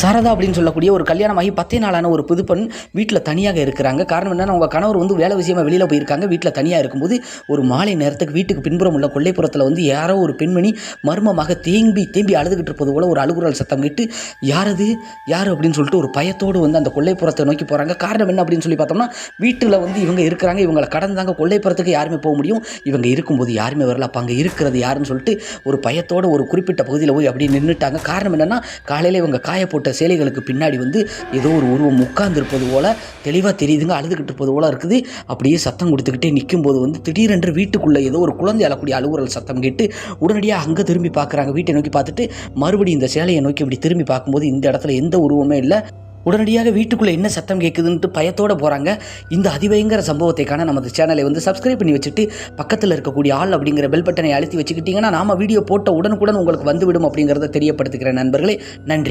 சாரதா அப்படின்னு சொல்லக்கூடிய ஒரு கல்யாணமாகி பத்தே நாளான ஒரு புதுப்பெண் வீட்டில் தனியாக இருக்கிறாங்க. காரணம் என்னன்னா அவங்க கணவர் வந்து வேலை விஷயமா வெளியில் போயிருக்காங்க. வீட்டில் தனியாக இருக்கும்போது ஒரு மாலை நேரத்துக்கு வீட்டுக்கு பின்புறம் உள்ள கொல்லைப்புறத்தில் வந்து யாரோ ஒரு பெண்மணி மர்மமாக தேம்பி தேம்பி அழுதுகிட்டு இருப்பது போல ஒரு அழுகுரல் சத்தம் கேட்டு யாரது? யார்? அப்படின்னு சொல்லிட்டு ஒரு பயத்தோடு வந்து அந்த கொல்லைப்புறத்தை நோக்கி போகிறாங்க காரணம் என்ன அப்படின்னு சொல்லி பார்த்தோம்னா வீட்டில் வந்து இவங்க இருக்கிறாங்க. இவங்களை கடந்தாங்க கொல்லைப்புறத்துக்கு யாருமே போக முடியும். இவங்க இருக்கும்போது யாருமே வரல. அப்போ அங்கே இருக்கிறது யாருன்னு சொல்லிட்டு ஒரு பயத்தோடு ஒரு குறிப்பிட்ட பகுதியில் போய் அப்படி நின்றுட்டாங்க காரணம் என்னென்னா காலையில் இவங்க காய போட்டு சேலைகளுக்கு பின்னாடி வந்து ஏதோ ஒரு உருவம் உட்கார்ந்துருப்பது போல தெளிவாக தெரியுதுங்க அழுதுகிட்டு இருப்பது போல இருக்குது. அப்படியே சத்தம் கொடுத்துக்கிட்டே நிற்கும்போது வந்து திடீரென்று வீட்டுக்குள்ளே ஏதோ ஒரு குழந்தை அழக்கூடிய அலுவலர் சத்தம் கேட்டு உடனடியாக அங்கே திரும்பி பார்க்குறாங்க வீட்டை நோக்கி பார்த்துட்டு மறுபடியும் இந்த சேலையை நோக்கி இப்படி திரும்பி பார்க்கும்போது இந்த இடத்துல எந்த உருவமே இல்லை. உடனடியாக வீட்டுக்குள்ளே என்ன சத்தம் கேட்குதுன்ட்டு பயத்தோட போகிறாங்க இந்த அதிபயங்கர சம்பவத்தைக்கான நமது சேனலை வந்து சப்ஸ்கிரைப் பண்ணி வச்சுட்டு பக்கத்தில் இருக்கக்கூடிய ஆள் அப்படிங்கிற பெல் பட்டனை அழுத்தி வச்சுக்கிட்டிங்கன்னா நாம வீடியோ போட்ட உடனுக்குடன் உங்களுக்கு வந்துவிடும் அப்படிங்கிறத தெரியப்படுத்துகிறேன் நண்பர்களே. நன்றி.